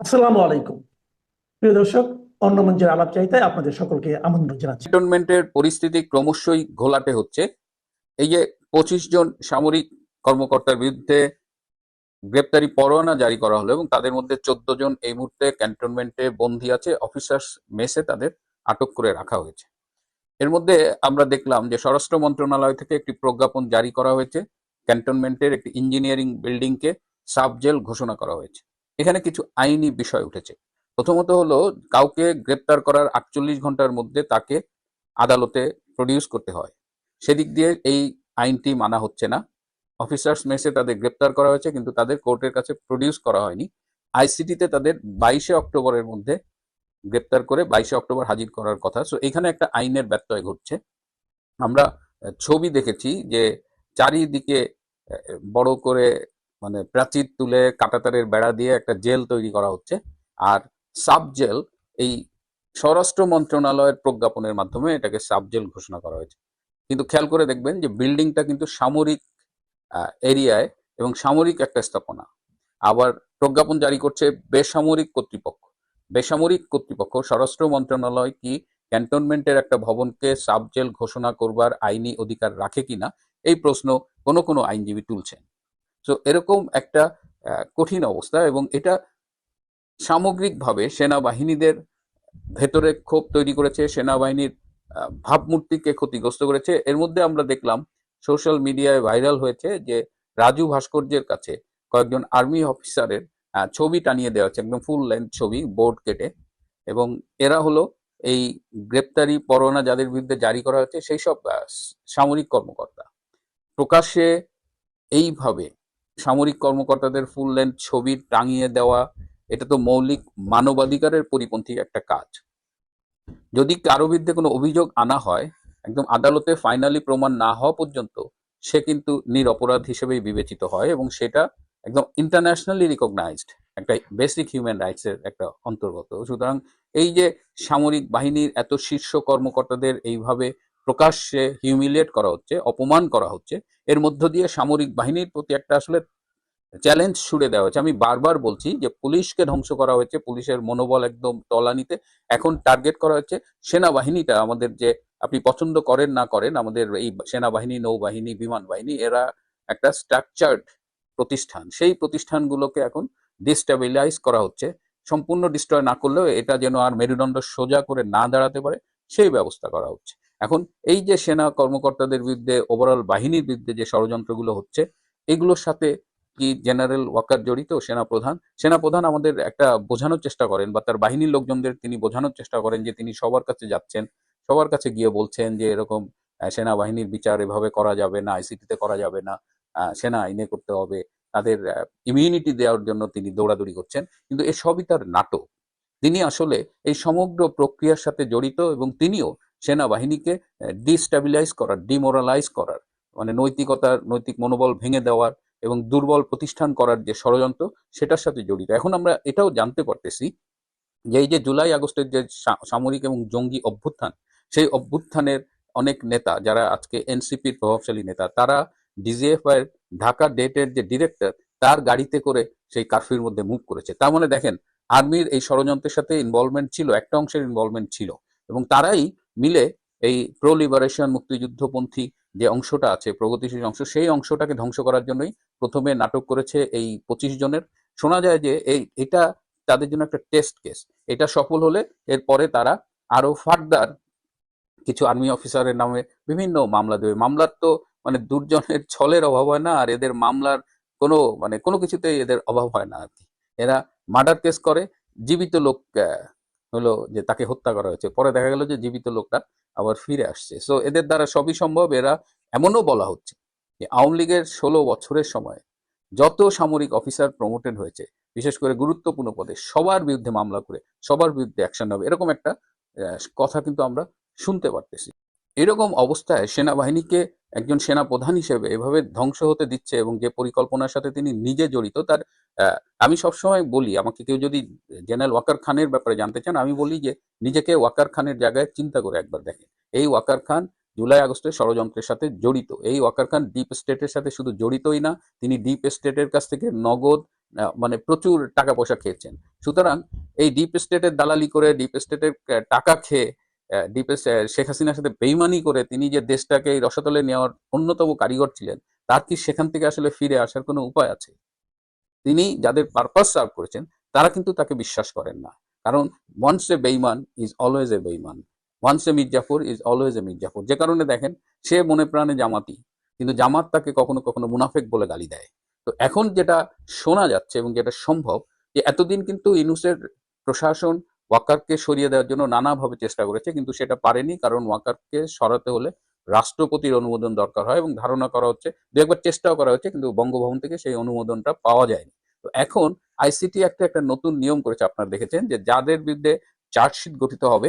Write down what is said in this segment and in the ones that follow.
আসসালামু আলাইকুম। প্রিয় দর্শক, অন্য মঞ্চের আলাপ চাইতে আপনাদের সকলকে আমন্ত্রণ জানাচ্ছি। ক্যান্টনমেন্টের পরিস্থিতি ক্রমশই ঘোলাটে হচ্ছে। এই যে পঁচিশ জন সামরিক কর্মকর্তার বিরুদ্ধে গ্রেপ্তারি পরোয়ানা জারি করা হলো এবং তাদের মধ্যে চোদ্দ জন এই মুহূর্তে ক্যান্টনমেন্টে বন্দী আছে, অফিসার্স মেসে তাদের আটক করে রাখা হয়েছে। এর মধ্যে আমরা দেখলাম যে স্বরাষ্ট্র মন্ত্রণালয় থেকে একটি প্রজ্ঞাপন জারি করা হয়েছে। ক্যান্টনমেন্টের একটি ইঞ্জিনিয়ারিং বিল্ডিংকে সাব জেল ঘোষণা করা হয়েছে। এখানে কিছু আইনি বিষয় উঠেছে। প্রথমত হলো, কাউকে গ্রেপ্তার করার আটচল্লিশ ঘণ্টার মধ্যে তাকে আদালতে প্রডিউস করতে হয়। সেদিক দিয়ে এই আইনটি মানা হচ্ছে না। অফিসার্স মেসে তাদের গ্রেপ্তার করা হয়েছে, কিন্তু তাদের কোর্টের কাছে প্রডিউস করা হয়নি। আইসিটিতে তাদের বাইশে অক্টোবরের মধ্যে গ্রেপ্তার করে বাইশে অক্টোবর হাজির করার কথা। সো এখানে একটা আইনের ব্যত্যয় ঘটছে। আমরা ছবি দেখেছি যে চারিদিকে বড় করে মানে প্রাচীর তুলে কাটাতারের বেড়া দিয়ে একটা জেল তৈরি করা হচ্ছে। আর সাব জেল এই স্বরাষ্ট্র মন্ত্রণালয়ের প্রজ্ঞাপনের মাধ্যমে এটাকে সাব জেল ঘোষণা করা হয়েছে। কিন্তু খেয়াল করে দেখবেন যে বিল্ডিংটা কিন্তু সামরিক এরিয়ায় এবং সামরিক একটা স্থাপনা। আবার প্রজ্ঞাপন জারি করছে বেসামরিক কর্তৃপক্ষ। বেসামরিক কর্তৃপক্ষ, স্বরাষ্ট্র মন্ত্রণালয় কি ক্যান্টনমেন্টের একটা ভবনকে সাব জেল ঘোষণা করবার আইনি অধিকার রাখে কিনা, এই প্রশ্ন কোনো কোনো আইনজীবী তুলছেন। তো এরকম একটা কঠিন অবস্থা এবং এটা সামগ্রিকভাবে সেনাবাহিনীদের ভেতরে ক্ষোভ তৈরি করেছে, সেনাবাহিনীর ভাবমূর্তিকে ক্ষতিগ্রস্ত করেছে। এর মধ্যে আমরা দেখলাম, সোশ্যাল মিডিয়ায় ভাইরাল হয়েছে যে রাজু ভাস্কর্যের কাছে কয়েকজন আর্মি অফিসারের ছবি টানিয়ে দেওয়া হচ্ছে একদম ফুল লেন্থ ছবি, বোর্ড কেটে। এবং এরা হলো এই গ্রেপ্তারি পরোয়ানা যাদের বিরুদ্ধে জারি করা হচ্ছে সেই সব সামরিক কর্মকর্তা। প্রকাশ্যে এইভাবে সামরিক কর্মকর্তাদের ফুল লেন্থ ছবি টাঙিয়ে দেওয়া, এটা তো মৌলিক মানবাধিকারের পরিপন্থী একটা কাজ। যদি কারও বিরুদ্ধে কোনো অভিযোগ আনা হয়, একদম আদালতে ফাইনালি প্রমাণ না হওয়া পর্যন্ত সে কিন্তু নিরপরাধ হিসেবেই বিবেচিত হয় এবং সেটা একদম ইন্টারন্যাশনালি রিকগনাইজড একটা বেসিক হিউম্যান রাইটসের একটা অন্তর্গত। সুতরাং এই যে সামরিক বাহিনীর এত শীর্ষ কর্মকর্তাদের এইভাবে প্রকাশ্যে হিউমিলিয়েট করা হচ্ছে, অপমান করা হচ্ছে, এর মধ্য দিয়ে সামরিক বাহিনীর প্রতি একটা আসলে চ্যালেঞ্জ ছুড়ে দেওয়া হয়েছে। আমি বারবার বলছি যে পুলিশকে ধ্বংস করা হয়েছে, পুলিশের মনোবল একদম তলানিতে। এখন টার্গেট করা হচ্ছে সেনাবাহিনীটা, আমাদের যে আপনি পছন্দ করেন না করেন, আমাদের এই সেনাবাহিনী, নৌবাহিনী, বিমান বাহিনী, এরা একটা স্ট্রাকচার্ড প্রতিষ্ঠান। সেই প্রতিষ্ঠানগুলোকে এখন ডিস্টেবিলাইজ করা হচ্ছে। সম্পূর্ণ ডিস্ট্রয় না করলেও এটা যেন আর মেরুদণ্ড সোজা করে না দাঁড়াতে পারে, সেই ব্যবস্থা করা হচ্ছে। এখন এই যে সেনা কর্মকর্তাদের বিরুদ্ধে ওভারঅল বাহিনীর বিরুদ্ধে যে ষড়যন্ত্রগুলো হচ্ছে, এগুলোর সাথে কি জেনারেল ওয়াকার জড়িত সেনাপ্রধান সেনাপ্রধান আমাদের একটা বোঝানোর চেষ্টা করেন বা তার বাহিনীর লোকজনদের তিনি বোঝানোর চেষ্টা করেন যে তিনি সবার কাছে যাচ্ছেন, সবার কাছে গিয়ে বলছেন যে এরকম সেনাবাহিনীর বিচার এভাবে করা যাবে না আইসিটিতে করা যাবে না সেনা আইনে করতে হবে, তাদের ইমিউনিটি দেওয়ার জন্য তিনি দৌড়াদৌড়ি করছেন। কিন্তু এ সবই তার নাটক। তিনি আসলে এই সমগ্র প্রক্রিয়ার সাথে জড়িত এবং তিনিও সেনাবাহিনীকে ডিস্টাবিলাইজ করার ডিমোরালাইজ করার মানে নৈতিকতার, নৈতিক মনোবল ভেঙে দেওয়ার এবং দুর্বল প্রতিষ্ঠান করার যে ষড়যন্ত্র, সেটার সাথে জড়িত। এখন আমরা এটাও জানতে পারতেছি যে এই যে জুলাই আগস্টের যে সামরিক এবং জঙ্গি অভ্যুত্থান, সেই অভ্যুত্থানের অনেক নেতা, যারা আজকে এনসিপির প্রভাবশালী নেতা, তারা ডিজিএফ এর ঢাকা ডেটের যে ডিরেক্টর, তার গাড়িতে করে সেই কারফিউর মধ্যে মুভ করেছে। তার মানে দেখেন, আর্মির এই ষড়যন্ত্রের সাথে ইনভলভমেন্ট ছিল, একটা অংশের ইনভলভমেন্ট ছিল এবং তারাই মিলে এই প্রো লিবারেশন মুক্তিযুদ্ধপন্থী যে অংশটা আছে, প্রগতিশীল অংশ, সেই অংশটাকে ধ্বংস করার জন্যই প্রথমে নাটক করেছে এই পঁচিশ জনের। শোনা যায় যে এই, এটা তাদের জন্য একটা টেস্ট কেস এটা সফল হলে এরপরে তারা আরও ফার্দার কিছু আর্মি অফিসারের নামে বিভিন্ন মামলা দেবে। মামলার তো মানে দুর্জনের ছলের অভাব হয় না, আর এদের মামলার কোনো মানে কোনো কিছুতেই এদের অভাব হয় না আর কি। এরা মার্ডার কেস করে, জীবিত লোক হলো যে তাকে হত্যা করা হয়েছে। পরে দেখা গেল যে জীবিত লোকটা আবার ফিরে আসছে। সো এদের দ্বারা সবই সম্ভব, এরা এমনও বলা হচ্ছে যে আওয়ামী লীগের ষোলো বছরের সময় যত সামরিক অফিসার প্রমোটেড হয়েছে, বিশেষ করে গুরুত্বপূর্ণ পদে, সবার বিরুদ্ধে মামলা করে, সবার বিরুদ্ধে অ্যাকশন হবে এরকম একটা কথা কিন্তু আমরা শুনতে পারতেছি। এরকম অবস্থায় সেনাবাহিনীকে একজন সেনা প্রধান হিসেবে এভাবে ধ্বংস হতে দিচ্ছে এবং যে পরিকল্পনার সাথে তিনি নিজে জড়িত, তার আমি সবসময় বলি, আমাকে কেউ যদি জেনারেল ওয়াকার খানের ব্যাপারে জানতে চান, আমি বলি যে নিজেকে ওয়াকার খানের জায়গায় চিন্তা করে একবার দেখেন। এই ওয়াকার খান জুলাই আগস্টের ষড়যন্ত্রের সাথে জড়িত। এই ওয়াকার খান ডিপ স্টেটের সাথে শুধু জড়িতই না, তিনি ডিপ স্টেটের কাছ থেকে নগদ মানে প্রচুর টাকা পয়সা খেয়েছেন। সুতরাং এই ডিপ স্টেটের দালালি করে, ডিপ স্টেটের টাকা খেয়ে শেখ হাসিনার সাথে বেইমানি করে তিনি যে দেশটাকে এই রসাতলে নেওয়ার অন্যতম কারিগর ছিলেন, তার কি সেখান থেকে আসলে ফিরে আসার কোনো উপায় আছে? তিনি যাদের পারপাস সার্ভ করেছেন, তারা কিন্তু তাকে বিশ্বাস করেন না। কারণ ওয়ান্স এ বেইমান ইজ অলওয়েজ এ বেইমান। Once a Mir Jafar is always a Mir Jafar. যে কারণে দেখেন, সে মনে প্রাণে জামাতি, কিন্তু জামাত তাকে কখনো কখনো মুনাফেক বলে গালি দেয়। তো এখন যেটা শোনা যাচ্ছে এবং যেটা সম্ভব, যে এতদিন কিন্তু ইনুসের প্রশাসন ওয়াকারকে সরিয়ে দেওয়ার জন্য নানাভাবে চেষ্টা করেছে, কিন্তু সেটা পারেনি, কারণ ওয়াকারকে সরাতে হলে রাষ্ট্রপতির অনুমোদন দরকার হয় এবং ধারণা করা হচ্ছে, দু একবার চেষ্টাও করা হচ্ছে, কিন্তু বঙ্গভবন থেকে সেই অনুমোদনটা পাওয়া যায়নি। তো এখন আইসিটি একটা একটা নতুন নিয়ম করেছে, আপনারা দেখেছেন, যে যাদের বিরুদ্ধে চার্জশিট গঠিত হবে,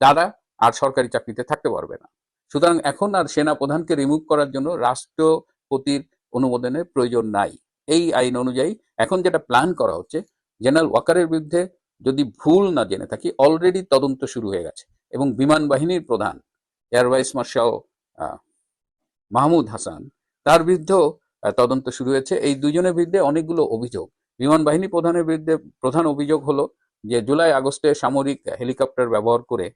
তারা আর সরকারি চাকরিতে থাকতে পারবে না। সুতরাং এখন আর সেনা প্রধানকে রিমুভ করার জন্য রাষ্ট্রপতির অনুমোদনের প্রয়োজন নাই। এই আইন অনুযায়ী এখন যেটা প্ল্যান করা হচ্ছে, জেনারেল ওয়াকারের বিরুদ্ধে যদি ভুল না জেনে থাকি অলরেডি তদন্ত শুরু হয়ে গেছে। এবং বিমান বাহিনীর প্রধান air vice marshal Mahmud Hasan, তার বিরুদ্ধেও তদন্ত শুরু হয়েছে। এই দুজনের বিরুদ্ধে অনেকগুলো অভিযোগ। বিমান বাহিনী প্রধানের বিরুদ্ধে প্রধান অভিযোগ হলো যে, জুলাই আগস্টে সামরিক হেলিকপ্টার ব্যবহার করে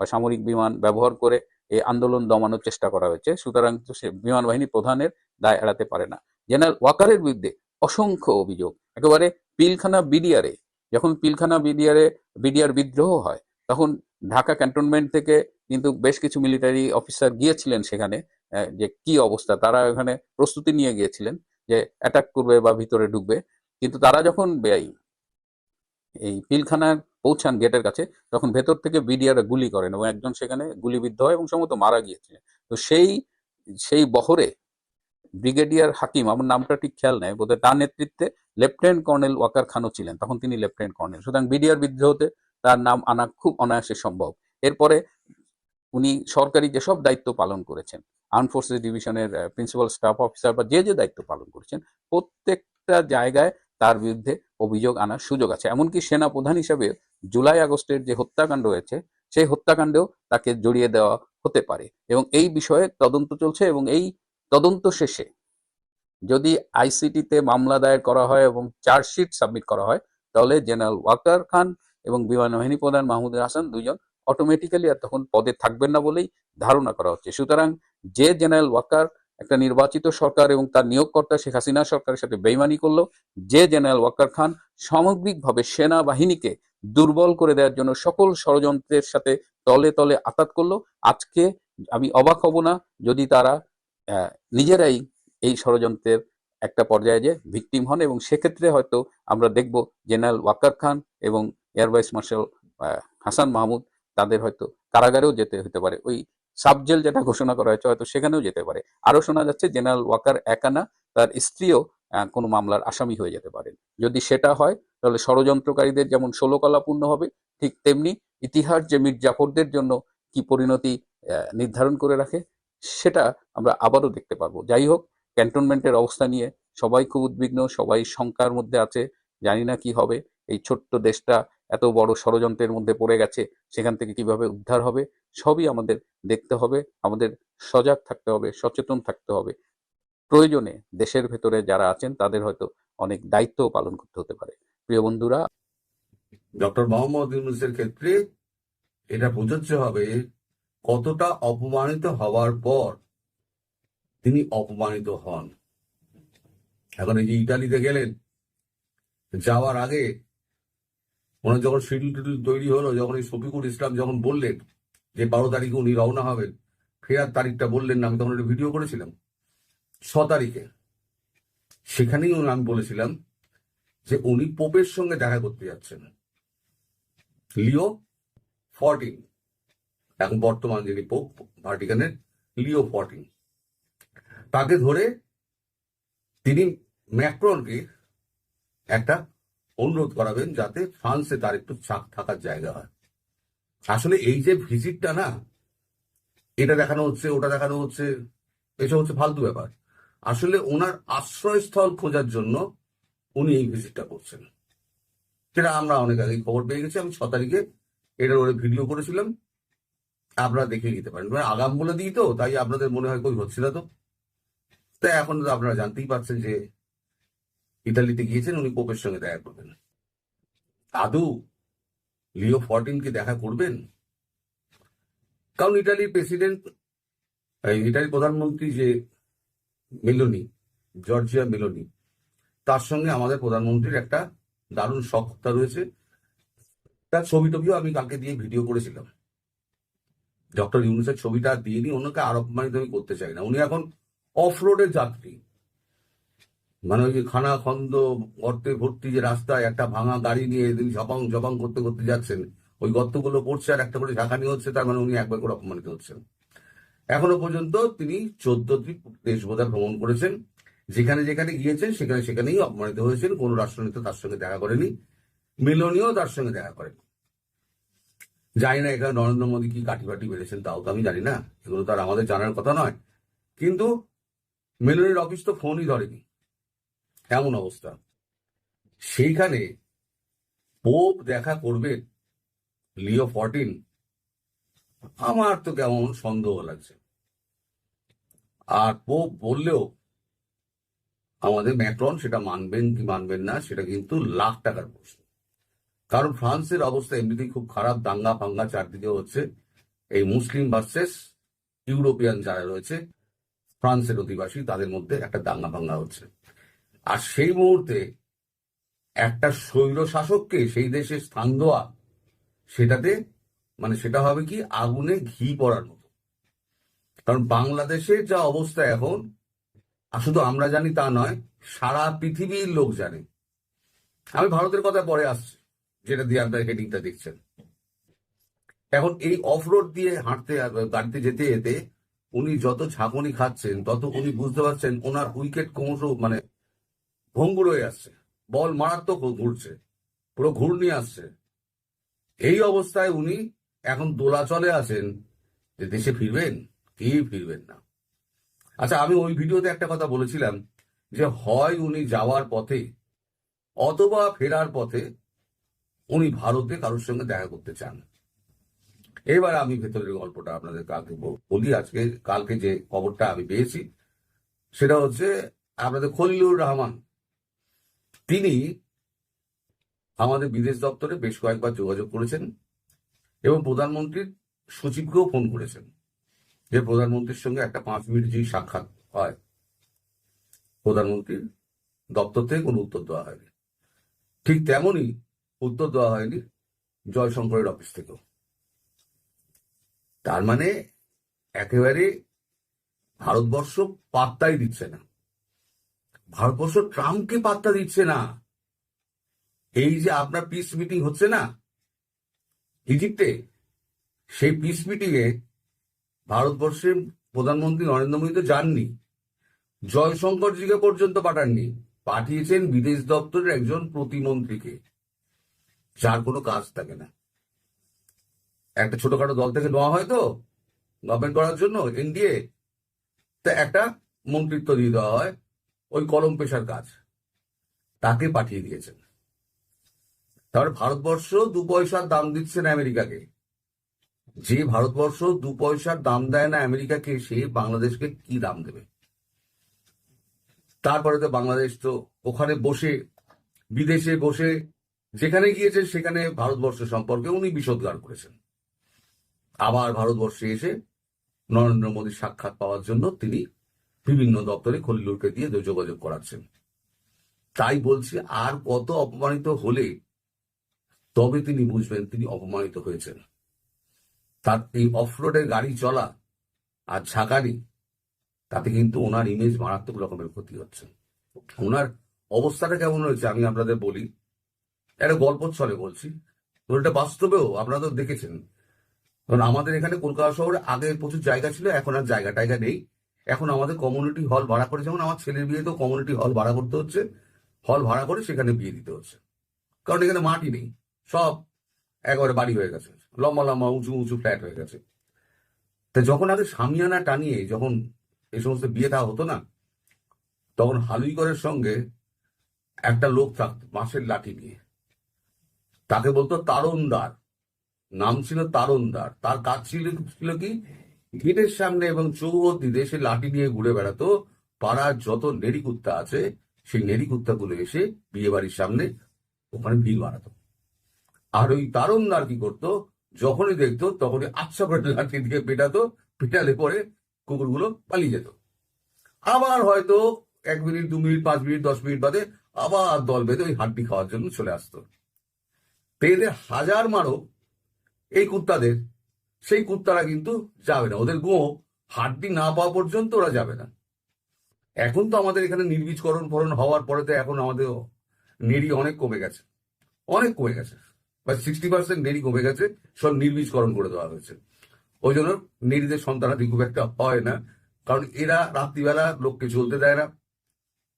বা সামরিক বিমান ব্যবহার করে এই আন্দোলন দমানোর চেষ্টা করা হয়েছে। সুতরাং সে বিমান বাহিনী প্রধানের দায় এড়াতে পারে না। জেনারেল ওয়াকারের বিরুদ্ধে অসংখ্য অভিযোগ। একেবারে পিলখানা বিডিআরে যখন পিলখানা বিডিআরে, বিডিআর বিদ্রোহ হয়, তখন ঢাকা ক্যান্টনমেন্ট থেকে কিন্তু বেশ কিছু মিলিটারি অফিসার গিয়েছিলেন সেখানে যে কি অবস্থা, তারা ওখানে প্রস্তুতি নিয়ে গিয়েছিলেন যে অ্যাটাক করবে বা ভিতরে ঢুকবে। কিন্তু তারা যখন এই পিলখানায় পৌঁছান গেটের কাছে, তখন ভেতর থেকে বিডিআর গুলি করেন এবং একজন সেখানে গুলিবিদ্ধ হয় এবং সম্ভবত মারা গিয়েছিলেন। তো সেই সেই বহরে ব্রিগেডিয়ার হাকিম, আমার নামটা ঠিক খেয়াল নেই, বোধহয় তার নেতৃত্বে লেফটেন্যান্ট কর্নেল ওয়াকার খানও ছিলেন, তখন তিনি লেফটেন্যান্ট কর্নেল। সুতরাং বিডিআর বিদ্রোহতে তার নাম আনা খুব অনায়াসে সম্ভব। এরপরে উনি সরকারি যেসব দায়িত্ব পালন করেছেন আর্ম ফোর্সেস ডিভিশনের প্রিন্সিপাল স্টাফ অফিসার বা যে যে দায়িত্ব পালন করেছেন, প্রত্যেকটা জায়গায় তার বিরুদ্ধে অভিযোগ আনার সুযোগ আছে। এমনকি সেনা প্রধান হিসাবে জুলাই আগস্টের যে হত্যাকাণ্ড হয়েছে সেই হত্যাকাণ্ডেও তাকে জড়িয়ে দেওয়া হতে পারে। এবং এই বিষয়ে তদন্ত চলছে এবং এই তদন্ত শেষে যদি আইসিটিতে মামলা দায়ের করা হয় এবং চার্জশিট সাবমিট করা হয়, তাহলে জেনারেল ওয়াকার খান এবং বিমান বাহিনী প্রধান মাহমুদ হাসান দুজন অটোমেটিক্যালি আর তখন পদে থাকবেন না বলেই ধারণা করা হচ্ছে। সুতরাং যে জেনারেল ওয়াকার একটা নির্বাচিত সরকার এবং তার নিয়োগকর্তা শেখ হাসিনা সরকারের সাথে বেইমানি করল, যে জেনারেল ওয়াকার খান সামগ্রিকভাবে সেনাবাহিনীকে দুর্বল করে দেওয়ার জন্য সকল ষড়যন্ত্রের সাথে তলে তলে আঘাত করল, আজকে আমি অবাক হব না যদি তারা নিজেরাই এই ষড়যন্ত্রের একটা পর্যায়ে যে ভিকটিম হন এবং সেক্ষেত্রে হয়তো আমরা দেখব জেনারেল ওয়াকার খান এবং air vice marshal Hasan Mahmud তাদের হয়তো কারাগারেও যেতে হতে পারে। ওই সাবজেল যেটা ঘোষণা করা হয়েছে হয়তো সেখানেও যেতে পারে। আরও শোনা যাচ্ছে জেনারেল ওয়াকার একানা তার স্ত্রীও কোনো মামলার আসামি হয়ে যেতে পারেন। যদি সেটা হয়, তাহলে ষড়যন্ত্রকারীদের যেমন ষোলকলা পূর্ণ হবে, ঠিক তেমনি ইতিহাস যে মীর জাফরদের জন্য কি পরিণতি নির্ধারণ করে রাখে, সেটা আমরা আবারও দেখতে পারব। যাই হোক ক্যান্টনমেন্টের অবস্থা নিয়ে সবাই খুব উদ্বিগ্ন, সবাই শঙ্কার মধ্যে আছে, জানি না কি হবে। এই ছোট্ট দেশটা এত বড় ষড়যন্ত্রের মধ্যে পড়ে গেছে, সেখান থেকে কীভাবে উদ্ধার হবে, সবই আমাদের দেখতে হবে, আমাদের সজাগ থাকতে হবে, সচেতন থাকতে হবে। প্রয়োজনে দেশের ভেতরে যারা আছেন, তাদের হয়তো অনেক দায়িত্বও পালন করতে হতে পারে। প্রিয় বন্ধুরা, ডক্টর মোহাম্মদ ইউনুসের ক্ষেত্রে এটা প্রযোজ্য হবে কতটা অপমানিত হওয়ার পর তিনি অপমানিত হন। এখন এই যে ইটালিতে গেলেন, যাওয়ার আগে ওনার যখন শিডিউল টিডিউল তৈরি হলো, যখন এই শফিকুল ইসলাম যখন বললেন যে বারো তারিখে উনি রওনা হবেন, ফেরার তারিখটা বললেন না, আমি তখন একটা ভিডিও করেছিলাম। ছ তারিখে। সেখানেই উনি- আমি বলেছিলাম যে উনি পোপের সঙ্গে দেখা করতে যাচ্ছেন। Leo Fortin. এখন বর্তমান যিনি পোপ, ভাটিকানের লিও ফরটিন। তাকে ধরে তিনি ম্যাক্রনকে একটা অনুরোধ করাবেন যাতে ফ্রান্সে তার একটু চাক থাকার জায়গা হয়। আসলে এই যে ভিজিটটা না, এটা দেখানো হচ্ছে, ওটা দেখানো হচ্ছে এসব হচ্ছে ফালতু ব্যাপার। আসলে ওনার আশ্রয়স্থল খোঁজার জন্য উনি এই ভিজিটটা করছেন। সেটা আমরা অনেক আগে খবর পেয়ে গেছি, আমি ছ তারিখে এটার ওরে ভিডিও করেছিলাম। আপনারা দেখে নিতে পারেন। আগাম বলে দিই তো, তাই আপনাদের মনে হয় কই হচ্ছে না তো। তাই এখন তো আপনারা জানতেই পারছেন যে ইতালিতে গিয়েছেন, উনি পোপের সঙ্গে দেখা করবেন। আদৌ লিও ফরটিনকে দেখা করবেন? কারণ ইটালির প্রেসিডেন্ট ইটালির প্রধানমন্ত্রী যে মেলোনি, জর্জিয়া মেলোনি, তার সঙ্গে আমাদের প্রধানমন্ত্রীর একটা দারুণ সক্ষতা রয়েছে। তার ছবি টবিও আমি কালকে দিয়ে ভিডিও করেছিলাম। ডক্টর ইউনুসের ছবিটা দিয়ে নিয়ে অন্যকে আর অপমানিত আমি করতে চাই না। উনি এখন অফ রোডের যাত্রী। মানে ওই যে খানা খন্দ গর্তে ভর্তি যে রাস্তায় একটা ভাঙা গাড়ি নিয়ে এদিন ঝপাং ঝপাং করতে করতে যাচ্ছেন, ওই গর্তগুলো পড়ছে আর একটা করে ঝাঁকানি হচ্ছে, তার মানে উনি একবার করে অপমানিত হচ্ছেন। এখনও পর্যন্ত তিনি চোদ্দটি দেশ বোধহয় ভ্রমণ করেছেন। যেখানে যেখানে গিয়েছেন, সেখানে সেখানেই অপমানিত হয়েছেন। কোনো রাষ্ট্রনেতা তার সঙ্গে দেখা করেনি। মেলনীয় তার সঙ্গে দেখা করেন। জানি না এখানে নরেন্দ্র মোদী কি কাটি বাটি বেড়েছেন তাও তো আমি জানি না। এগুলো তার আমাদের জানার কথা নয়। কিন্তু মেলনির অফিস তো ফোনই ধরেনি। এমন অবস্থা। সেইখানে পোপ দেখা করবেন লিও ফরটিন। আমার তো কেমন সন্দেহ লাগছে। আর পোপ বললেও আমাদের ম্যাক্রন সেটা মানবেন কি মানবেন না, সেটা কিন্তু লাখ টাকার প্রশ্ন। কারণ ফ্রান্সের অবস্থা এমনিতেই খুব খারাপ, দাঙ্গা ফাঙ্গা চারদিকে হচ্ছে। এই মুসলিম ভার্সেস ইউরোপিয়ান যারা রয়েছে ফ্রান্সের অধিবাসী, তাদের মধ্যে একটা দাঙ্গা ভাঙ্গা হচ্ছে। আর সেই মুহূর্তে একটা স্বৈর শাসককে সেই দেশে স্থান দেওয়া, সেটাতে মানে সেটা হবে কি, আগুনে ঘি পড়ার মতো। কারণ বাংলাদেশের যা অবস্থা এখন শুধু আমরা জানি তা নয়, সারা পৃথিবীর লোক জানে। আমি ভারতের কথা পরে আসছি, যেটা দিয়ে আপনার হেডিংটা দেখছেন। এখন এই অফ রোড দিয়ে হাঁটতে, গাড়িতে যেতে যেতে উনি যত ঝাঁকুনি খাচ্ছেন, তত উনি বুঝতে পারছেন ওনার উইকেট ক্রমশ মানে ভঙ্গুর হয়ে আসছে। বল মারাত্মক ঘুরছে, পুরো ঘূর্ণি আসছে। এই অবস্থায় উনি এখন দোলাচলে আছেন যে দেশে ফিরবেন, কি ফিরবেন না। আচ্ছা আমি ওই ভিডিওতে একটা কথা বলেছিলাম যে হয় উনি যাওয়ার পথে অথবা ফেরার পথে উনি ভারতে কারোর সঙ্গে দেখা করতে চান। এবার আমি ভেতরের গল্পটা আপনাদের কালকে বলি আজকে, কালকে যে খবরটা আমি পেয়েছি, সেটা হচ্ছে আপনাদের খলিলুর রহমান। তিনি আমাদের বিদেশ দপ্তরে বেশ কয়েকবার যোগাযোগ করেছেন এবং প্রধানমন্ত্রীর সচিবকেও ফোন করেছেন। যে প্রধানমন্ত্রীর সঙ্গে একটা পাঁচ মিনিট যদি সাক্ষাৎ হয়, প্রধানমন্ত্রীর দপ্তর থেকে কোনো উত্তর দেওয়া হয়নি। ঠিক তেমনই উত্তর দেওয়া হয়নি জয়শঙ্করের অফিস থেকেও। তার মানে একেবারে ভারতবর্ষ পাত্তাই দিচ্ছে না। ভারতবর্ষ ট্রাম্পকে পাত্তা দিচ্ছে না। এই যে আপনার পিস মিটিং হচ্ছে না, ইজিপ্টে, সেই পিস মিটিং এ ভারতবর্ষের প্রধানমন্ত্রী নরেন্দ্র মোদী তো যাননি জয়শঙ্করজিকে পর্যন্ত পাঠাননি, পাঠিয়েছেন বিদেশ দপ্তরের একজন প্রতিমন্ত্রীকে। যার কোনো কাজ থাকে না। একটা ছোটখাটো দল থেকে নেওয়া হয় তো গভর্নমেন্ট করার জন্য, এনডিএ। তা একটা মন্ত্রিত্ব দিয়ে দেওয়া হয়, ওই কলম পেশার কাজ। তাকে পাঠিয়ে দিয়েছেন। তাহলে ভারতবর্ষ দু পয়সার দাম দিচ্ছে না আমেরিকাকে। যে ভারতবর্ষ দু পয়সার দাম দেয় না আমেরিকাকে, সে বাংলাদেশকে কি দাম দেবে? তারপরে তো বাংলাদেশ তো ওখানে বসে, বিদেশে বসে, যেখানে গিয়েছেন সেখানে ভারতবর্ষ সম্পর্কে উনি বিষোদ্গার করেছেন। আবার ভারতবর্ষে এসে নরেন্দ্র মোদীর সাক্ষাৎ পাওয়ার জন্য তিনি বিভিন্ন দপ্তরে খলিলুরকে দিয়ে যোগাযোগ করাচ্ছেন। তাই বলছি, আর কত অপমানিত হলে তবে তিনি বুঝবেন তিনি অপমানিত হয়েছেন। তার এই অফরোডের গাড়ি চলা আর ঝাঁকানি, তাতে কিন্তু ওনার ইমেজ মারাত্মক রকমের ক্ষতি হচ্ছে। ওনার অবস্থাটা কেমন হয়েছে আমি আপনাদের বলি। একটা গল্প ছলে বলছি। এটা বাস্তবেও আপনারা তো দেখেছেন। কারণ আমাদের এখানে কলকাতা শহরে আগে প্রচুর জায়গা ছিল, এখন আর জায়গা টায়গা নেই। এখন আমাদের কমিউনিটি হল ভাড়া করে যেমন আমার ছেলের বিয়েতেও কমিউনিটি হল ভাড়া করতে হচ্ছে। হল ভাড়া করে সেখানে বিয়ে দিতে হচ্ছে। কারণ এখানে মাটি নেই। সব একেবারে বাড়ি হয়ে গেছে। লম্বা লম্বা উঁচু উঁচু ফ্ল্যাট হয়ে গেছে। তা যখন আগে সামিয়ানা টানিয়ে যখন এই সমস্ত বিয়ে দেওয়া হতো না, তখন হালুইকরের সঙ্গে একটা লোক থাকতো বাঁশের লাঠি নিয়ে। তাকে বলতো তারণদার। নাম ছিল তারণদার। তার কাজ ছিল ছিল কি? গেটের সামনে এবং চৌহদ্দিতে দেশে লাঠি নিয়ে ঘুরে বেড়াতো। পাড়ার যত নেড়িকুত্তা আছে, সেই নেড়িকুত্তাগুলো এসে বিয়ে বাড়ির সামনে ওখানে ভিড় বাড়াতো। আর ওই তারুণদার কি করতো? যখনই দেখতো, তখনই আচ্ছা করে লাঠি দিয়ে পেটাতো, পেটালে পরে কুকুরগুলো পালিয়ে যেত। আবার হয়তো এক মিনিট, দু মিনিট, পাঁচ মিনিট, দশ মিনিট বাদে আবার দল বেঁধে ওই হাড্ডি খাওয়ার জন্য চলে আসতো। পেলে হাজার মারো এই কুত্তাদের, সেই কুত্তারা কিন্তু যাবে না। ওদের গো হাড্ডি না পাওয়া পর্যন্ত ওরা যাবে না। এখন তো আমাদের এখানে নির্বীজকরণ ফরণ হওয়ার পরে তো এখন আমাদের নেড়ি অনেক কমে গেছে। অনেক কমে গেছে। বা সিক্সটি পার্সেন্ট নেড়ি কমে গেছে, সব নির্বীজকরণ করে দেওয়া হয়েছে। ওই জন্য নেড়িদের সন্তানাদি খুব একটা হয় না। কারণ এরা রাত্রিবেলা লোককে চলতে দেয় না।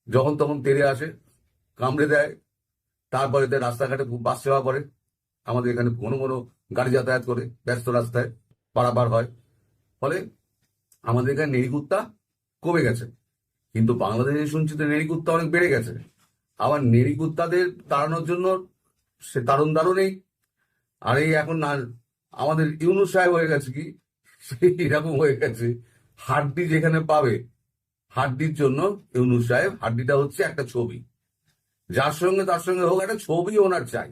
যখন তখন তেড়ে আসে, কামড়ে দেয়। তারপরে রাস্তাঘাটে বাস সেবা করে। আমাদের এখানে কোনো কোনো গাড়ি যাতায়াত করে, ব্যস্ত রাস্তায় পারাপার হয়। ফলে আমাদের এখানে নেড়ি কুত্তা কমে গেছে। কিন্তু বাংলাদেশে শুনছি তো নেড়ি কুত্তা অনেক বেড়ে গেছে। আবার নেড়ি কুত্তাদের তাড়ানোর জন্য সে তারণদারও নেই। আর এই এখন না আমাদের ইউনুস সাহেব হয়ে গেছে কি? এরকম হয়ে গেছে। হাড্ডি যেখানে পাবে, হাড্ডির জন্য ইউনুস সাহেব, হাড্ডিটা হচ্ছে একটা ছবি। যার সঙ্গে তার সঙ্গে হোক, একটা ছবি ওনার চাই।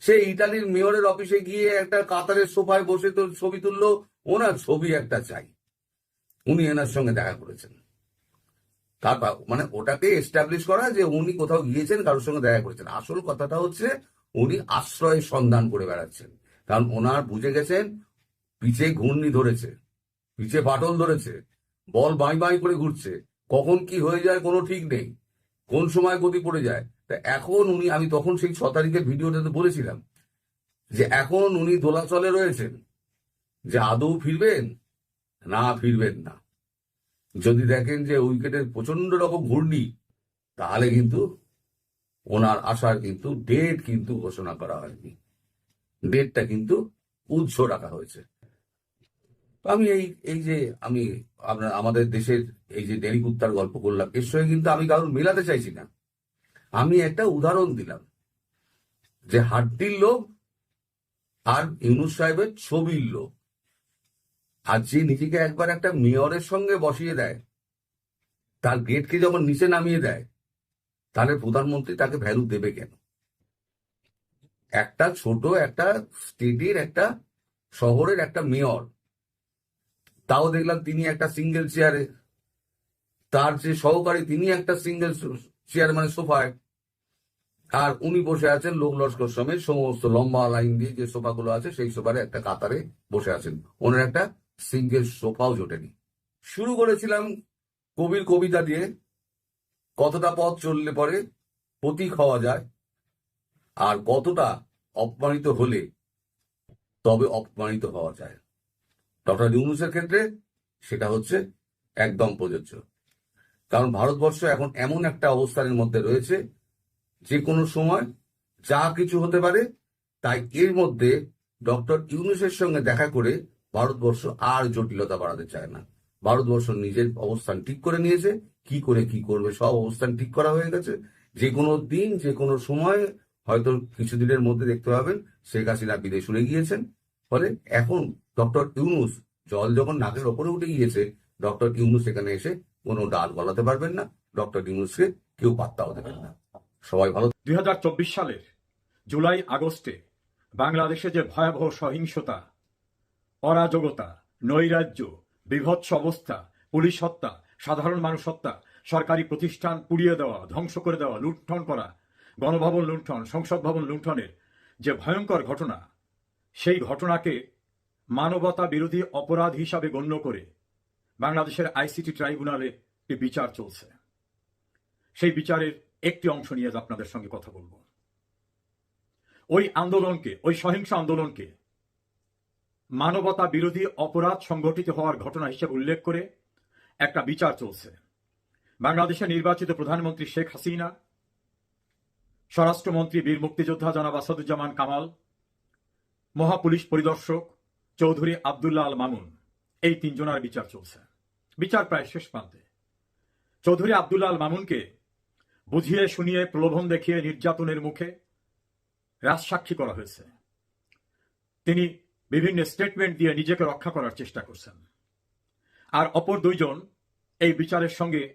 সে ইটালির মেয়রের অফিসে গিয়ে একটা কাতারের সোফায় বসে তো ছবি তুললো, ওনার ছবি একটা চাই। উনি এনার সঙ্গে দেখা করেছেন। তারপর মানে ওটাকে এস্টাবলিশ করা যে উনি কোথাও গিয়েছেন, কারোর সঙ্গে দেখা করেছেন। আসল কথাটা হচ্ছে, উনি আশ্রয়ের সন্ধান করে বেড়াচ্ছেন। কারণ ওনার বুঝে গেছেন, পিছে ঘূর্ণি ধরেছে, পিছে ফাটল ধরেছে, বল বাই বাই করে ঘুরছে। কখন কি হয়ে যায় কোনো ঠিক নেই, কোন সময় গতি পড়ে যায় তা এখন উনি, আমি তখন সেই ছ তারিখের ভিডিওটাতে বলেছিলাম, যে এখন উনি দোলাচলে রয়েছেন, যে আদৌ ফিরবেন? না ফিরবেন না। যদি দেখেন যে উইকেটের প্রচণ্ড রকম ঘূর্ণি, তাহলে কিন্তু ওনার আসার কিন্তু ডেট কিন্তু ঘোষণা করা হয়নি। ডেটটা কিন্তু উৎস রাখা হয়েছে। আমি এই এই যে আমি আপনার, আমাদের দেশের এই যে ডেরি কুত্তার গল্প করলাম, এর সঙ্গে কিন্তু আমি কারণ মেলাতে চাইছি না। আমি একটা উদাহরণ দিলাম যে হাড্ডির লোক আর ইউনুস সাহেবের ছবির লোক। আর যে নিজেকে একবার একটা মেয়রের সঙ্গে বসিয়ে দেয়, তার গেটকে যখন নিচে নামিয়ে দেয়, তাহলে প্রধানমন্ত্রী তাকে ভ্যালু দেবে কেন? একটা ছোট, একটা স্টেটের, একটা শহরের একটা মেয়র, তাও দেখলাম তিনি একটা সিঙ্গেল চেয়ারে, তার যে সহকারী, তিনি একটা সিঙ্গেল চেয়ার মানে সোফায় আর উনি বসে আছেন লোক লস্কর সমেত সমস্ত লম্বা লাইন দিয়ে যে সোফাগুলো আছে, সেই সোফারে একটা কাতারে বসে আছেন। ওনার একটা সিঙ্গেল সোফাও জোটেনি। শুরু করেছিলাম কবির কবিতা দিয়ে, কতটা পথ চললে পরে প্রতীক হওয়া যায়, আর কতটা অপমানিত হলে তবে অপমানিত হওয়া যায়। ডক্টর ইউনুসের ক্ষেত্রে সেটা হচ্ছে একদম প্রযোজ্য। কারণ ভারতবর্ষ এখন এমন একটা অবস্থানের মধ্যে রয়েছে যে কোনো সময় যা কিছু হতে পারে, তাই এর মধ্যে ডক্টর ইউনুসের সঙ্গে দেখা করে ভারতবর্ষ আর জটিলতা বাড়াতে চায় না। ভারতবর্ষ নিজের অবস্থান ঠিক করে নিয়েছে, কি করে কি করবে সব অবস্থান ঠিক করা হয়ে গেছে। যে কোনো দিন যে কোনো সময় হয়তো কিছুদিনের মধ্যে দেখতে পাবেন, শেখ হাসিনা বিদেশ উড়ে গিয়েছেন। ফলে এখন ডক্টর ইউনুস জল যখন নাকের ওপরে উঠে গিয়েছে, ডক্টর ইউনুস এখানে এসে কোনো ডাল গলাতে পারবেন না, ডক্টর ইউনুসকে কেউ পাত্তাও দেবেন না। সবাই ভালো দুই সালের জুলাই আগস্টে বাংলাদেশে যে ভয়াবহ সহিংসতা, অরাজকতা, নৈরাজ্য, বিভৎস অবস্থা, পুলিশ হত্যা, সাধারণ মানুষ হত্যা, সরকারি প্রতিষ্ঠান পুড়িয়ে দেওয়া, ধ্বংস করে দেওয়া, লুণ্ঠন করা, গণভবন লুণ্ঠন, সংসদ ভবন লুণ্ঠনের যে ভয়ঙ্কর ঘটনা, সেই ঘটনাকে মানবতা বিরোধী অপরাধ হিসাবে গণ্য করে বাংলাদেশের আইসিটি ট্রাইব্যুনালে একটি বিচার চলছে। সেই বিচারের একটি অংশ নিয়ে আপনাদের সঙ্গে কথা বলব। ওই আন্দোলনকে, ওই সহিংস আন্দোলনকে মানবতা বিরোধী অপরাধ সংঘটিত হওয়ার ঘটনা হিসেবে উল্লেখ করে একটা বিচার চলছে। বাংলাদেশের নির্বাচিত প্রধানমন্ত্রী শেখ হাসিনা, স্বরাষ্ট্রমন্ত্রী বীর মুক্তিযোদ্ধা জনাব আসাদুজ্জামান কামাল, মহাপুলিশ পরিদর্শক চৌধুরী আবদুল্লাহ আল মামুন এই তিনজনের বিচার চলছে। বিচার প্রায় শেষ প্রান্তে। চৌধুরী আবদুল্লাহ আল মামুনকে বুঝিয়ে শুনিয়ে প্রলোভন দেখিয়ে নির্যাতনের মুখে রাজসাক্ষী করা হয়েছে। তিনি বিভিন্ন স্টেটমেন্ট দিয়ে নিজেকে রক্ষা করার চেষ্টা করছেন। আর অপর দুইজন এই বিচারের সঙ্গে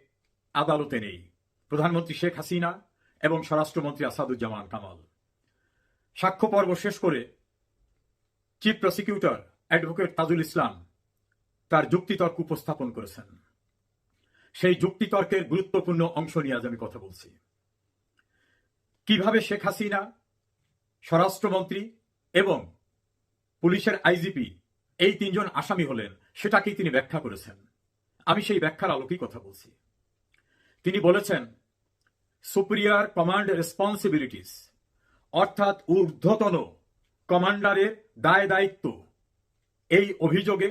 আদালতে নেই। প্রধানমন্ত্রী শেখ হাসিনা এবং স্বরাষ্ট্রমন্ত্রী আসাদুজ্জামান কামাল। সাক্ষ্য পর্ব শেষ করে chief prosecutor advocate Tajul Islam তার যুক্তিতর্ক উপস্থাপন করেছেন। সেই যুক্তিতর্কের গুরুত্বপূর্ণ অংশ নিয়ে আজ আমি কথা বলছি। কীভাবে শেখ হাসিনা, স্বরাষ্ট্রমন্ত্রী এবং পুলিশের আইজিপি এই তিনজন আসামি হলেন, সেটাকেই তিনি ব্যাখ্যা করেছেন। আমি সেই ব্যাখ্যার আলোকেই কথা বলছি। তিনি বলেছেন, সুপ্রিয়ার কমান্ড রেসপন্সিবিলিটিস, অর্থাৎ ঊর্ধ্বতন কমান্ডারের দায় দায়িত্ব, এই অভিযোগে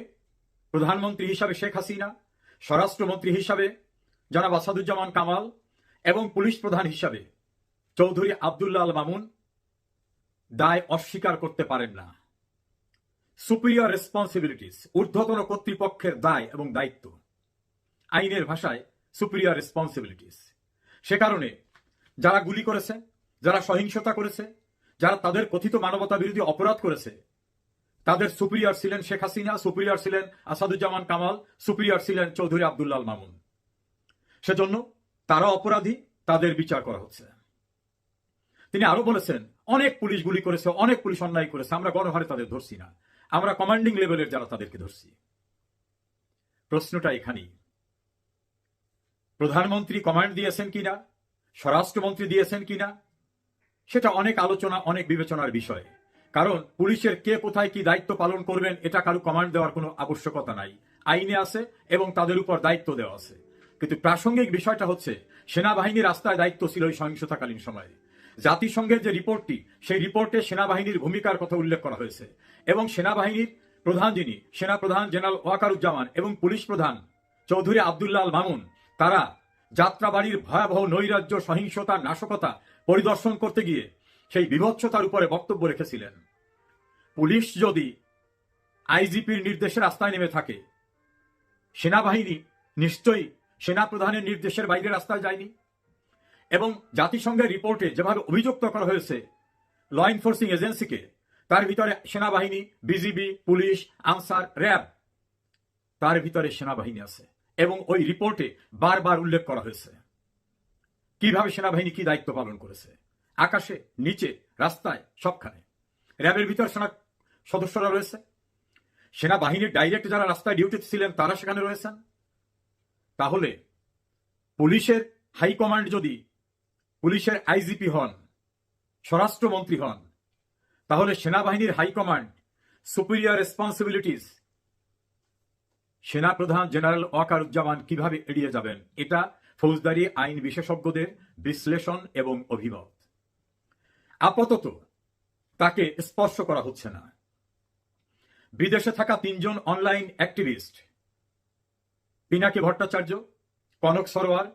প্রধানমন্ত্রী হিসাবে শেখ হাসিনা, স্বরাষ্ট্রমন্ত্রী হিসাবে জনাব আসাদুজ্জামান কামাল এবং পুলিশ প্রধান হিসাবে চৌধুরী আবদুল্লাহ আল মামুন দায় অস্বীকার করতে পারেন না। সুপিরিয়র রেসপন্সিবিলিটিস, ঊর্ধ্বতন কর্তৃপক্ষের দায় এবং দায়িত্ব। আইনের ভাষায় সুপিরিয়র রেসপন্সিবিলিটিস। সে কারণে যারা গুলি করেছে, যারা সহিংসতা করেছে, যারা তাদের কথিত মানবতা বিরোধী অপরাধ করেছে তাদের সুপিরিয়র ছিলেন শেখ হাসিনা, সুপিরিয়র ছিলেন আসাদুজ্জামান কামাল, সুপিরিয়র ছিলেন চৌধুরী আবদুল্লাল মামুন। সেজন্য তারা অপরাধী, তাদের বিচার করা হচ্ছে। তিনি আরও বলেছেন, অনেক পুলিশ গুলি করেছে, অনেক পুলিশ অন্যায় করেছে, আমরা গণহারে তাদের ধরছি না। আমরা কমান্ডিং লেভেলের যারা তাদেরকে ধরছি। প্রশ্নটা এখানেই। প্রধানমন্ত্রী কমান্ড দিয়েছেন কিনা? স্বরাষ্ট্রমন্ত্রী দিয়েছেন কিনা? সেটা অনেক আলোচনা, অনেক বিবেচনার বিষয়। কারণ পুলিশের কে কোথায় কি দায়িত্ব পালন করবেন, এটা কারও কমান্ড দেওয়ার কোনো আবশ্যকতা নাই। আইনে আছে এবং তাদের উপর দায়িত্ব দেওয়া আছে। কিন্তু প্রাসঙ্গিক বিষয়টা হচ্ছে, সেনাবাহিনীর রাস্তায় দায়িত্ব ছিল ওই সহিংসতাকালীন সময়ে। জাতিসংঘের যে রিপোর্টটি, সেই রিপোর্টে সেনাবাহিনীর ভূমিকার কথা উল্লেখ করা হয়েছে। এবং সেনাবাহিনীর প্রধান যিনি সেনা প্রধান জেনারেল ওয়াকারুজ্জামান এবং পুলিশ প্রধান চৌধুরী আবদুল্লাহ আল মামুন, তারা যাত্রাবাড়ির ভয়াবহ নৈরাজ্য, সহিংসতা, নাশকতা পরিদর্শন করতে গিয়ে সেই বিভৎসতার উপরে বক্তব্য রেখেছিলেন। পুলিশ যদি আইজিপির নির্দেশে রাস্তায় নেমে থাকে, সেনাবাহিনী নিশ্চয়ই সেনা প্রধানের নির্দেশের বাইরে রাস্তায় যায়নি? এবং জাতিসংঘের রিপোর্টে যেভাবে অভিযুক্ত করা হয়েছে ল এনফোর্সিং এজেন্সিকে তার ভিতরে সেনাবাহিনী বিজিবি পুলিশ, আনসার, র্যাব, তার ভিতরে সেনাবাহিনী আছে। এবং ওই রিপোর্টে বারবার উল্লেখ করা হয়েছে। কীভাবে সেনাবাহিনী কি দায়িত্ব পালন করেছে? আকাশে, নিচে, রাস্তায়, সবখানে। র্যাবের ভিতর সেনা সদস্যরা রয়েছে। সেনাবাহিনীর ডাইরেক্ট যারা রাস্তায় ডিউটিতে ছিলেন, তারা সেখানে রয়েছেন। তাহলে পুলিশের হাইকমান্ড যদি পুলিশের আইজিপি হন, স্বরাষ্ট্রমন্ত্রী হন, তাহলে সেনাবাহিনীর হাইকমান্ড সুপিরিয়র রেসপন্সিবিলিটিস, সেনাপ্রধান জেনারেল ওয়াকারুজ্জামান কীভাবে এড়িয়ে যাবেন? এটা ফৌজদারি, আইন বিশেষজ্ঞদের বিশ্লেষণ এবং অভিমত। আপাতত তাকে স্পর্শ করা হচ্ছে না। বিদেশে থাকা তিনজন অনলাইন অ্যাক্টিভিস্ট, পিনাকি ভট্টাচার্য, কনক সরোয়ার,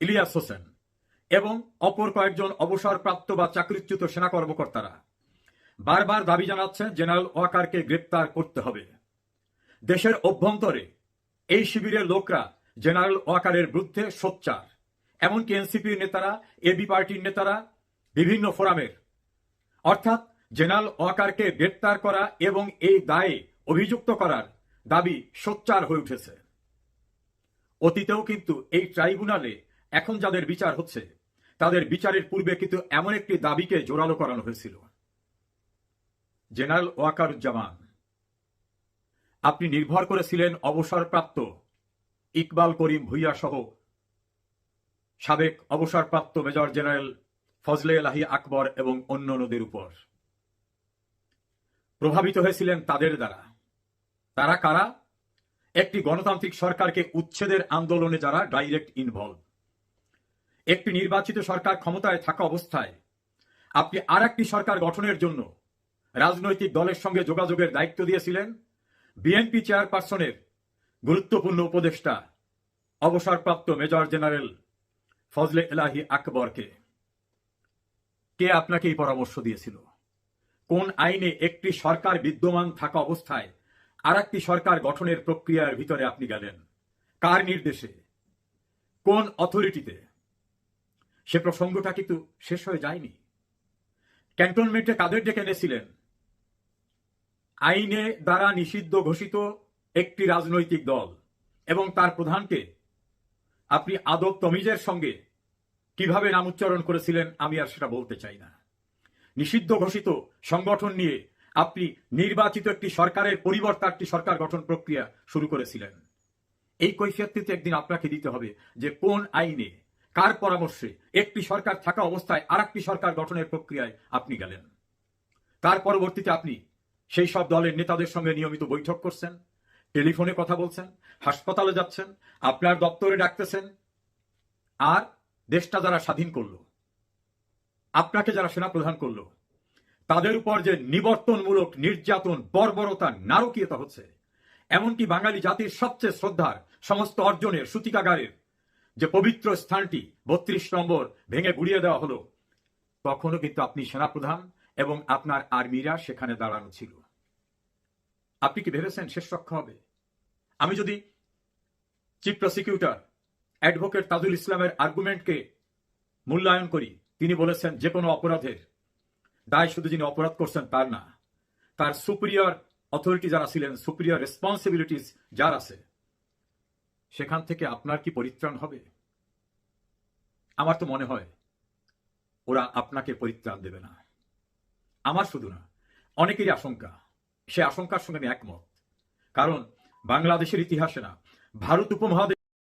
ইলিয়াস হোসেন এবং অপর কয়েকজন অবসরপ্রাপ্ত বা চাকরিচ্যুত সেনা কর্মকর্তারা বারবার দাবি জানাচ্ছেন জেনারেল ওয়াকারকে গ্রেপ্তার করতে হবে। দেশের অভ্যন্তরে এই শিবিরের লোকরা জেনারেল ওয়াকারের বিরুদ্ধে সোচ্চার। এমনকি এনসিপির নেতারা এবি পার্টির নেতারা, বিভিন্ন ফোরামের অর্থাৎ জেনারেল ওয়াকারকে গ্রেপ্তার করা এবং এই দায়ে অভিযুক্ত করার দাবি সোচ্চার হয়ে উঠেছে। অতীতেও কিন্তু এই ট্রাইব্যুনালে এখন যাদের বিচার হচ্ছে, তাদের বিচারের পূর্বে কিন্তু এমন একটি দাবিকে জোরালো করানো হয়েছিল। জেনারেল ওয়াকারুজ্জামান আপনি নির্ভর করেছিলেন অবসরপ্রাপ্ত ইকবাল করিম ভুইয়া সহ সাবেক অবসরপ্রাপ্ত মেজর জেনারেল ফজলে এলাহি আকবর এবং অন্য নদীর উপর। প্রভাবিত হয়েছিলেন তাদের দ্বারা। তারা কারা? একটি গণতান্ত্রিক সরকারকে উচ্ছেদের আন্দোলনে যারা ডাইরেক্ট ইনভলভ একটি নির্বাচিত সরকার ক্ষমতায় থাকা অবস্থায় আপনি আর একটি সরকার গঠনের জন্য রাজনৈতিক দলের সঙ্গে যোগাযোগের দায়িত্ব দিয়েছিলেন। বিএনপি চেয়ারপারসনের গুরুত্বপূর্ণ উপদেষ্টা, অবসরপ্রাপ্ত মেজর জেনারেল ফজলে এলাহি আকবরকে। কে আপনাকে এই পরামর্শ দিয়েছিল? কোন আইনে একটি সরকার বিদ্যমান থাকা অবস্থায় আর একটি সরকার গঠনের প্রক্রিয়ার ভিতরে আপনি গেলেন? কার নির্দেশে? কোন অথরিটিতে? সে প্রসঙ্গটা কিন্তু শেষ হয়ে যায়নি। ক্যান্টনমেন্টে কাদের ডেকে এনেছিলেন? আইনে দ্বারা নিষিদ্ধ ঘোষিত একটি রাজনৈতিক দল এবং তার প্রধানকে? আপনি আদব তমিজের সঙ্গে কীভাবে নাম উচ্চারণ করেছিলেন আমি আর সেটা বলতে চাই না। নিষিদ্ধ ঘোষিত সংগঠন নিয়ে আপনি নির্বাচিত একটি সরকারের পরিবর্তে একটি সরকার গঠন প্রক্রিয়া শুরু করেছিলেন। এই কৈফিয়তটিতে একদিন আপনাকে দিতে হবে যে কোন আইনে, কার পরামর্শে একটি সরকার থাকা অবস্থায় আর সরকার গঠনের প্রক্রিয়ায় আপনি গেলেন। তার পরবর্তীতে আপনি সেই সব দলের নেতাদের সঙ্গে নিয়মিত বৈঠক করছেন, টেলিফোনে কথা বলছেন, হাসপাতালে যাচ্ছেন, আপনার দপ্তরে ডাকতেছেন, আর দেশটা যারা স্বাধীন করল, আপনাকে যারা সেনাপ্রধান করল, তাদের উপর যে নিবর্তনমূলক, নির্যাতন, বর্বরতা, নারকীয়তা হচ্ছে, এমনকি বাঙালি জাতির সবচেয়ে শ্রদ্ধার সমস্ত অর্জনের সূতিকাগারের যে পবিত্র স্থানটি বত্রিশ নম্বর ভেঙে গুড়িয়ে দেওয়া হলো, তখনও কিন্তু আপনি সেনাপ্রধান এবং আপনার আর্মিরা সেখানে দাঁড়ানো ছিল। আপনি কি ভেবেছেন শেষ রক্ষা হবে? আমি যদি চিফ প্রসিকিউটর অ্যাডভোকেট তাজুল ইসলামের আর্গুমেন্টকে মূল্যায়ন করি। তিনি বলেছেন, যে কোনো অপরাধের দায় শুধু যিনি অপরাধ করছেন তার না, তার সুপিরিয়র অথরিটি যারা ছিলেন সুপিরিয়র রেসপন্সিবিলিটিস যার আছে, সেখান থেকে আপনার কি পরিত্রাণ হবে? আমার তো মনে হয়, ওরা আপনাকে পরিত্রাণ দেবে না। আমার শুধু না, অনেকেরই আশঙ্কা। সে আশঙ্কার সঙ্গে আমি একমত। কারণ বাংলাদেশের ইতিহাসে না, ভারত উপমহাদেশ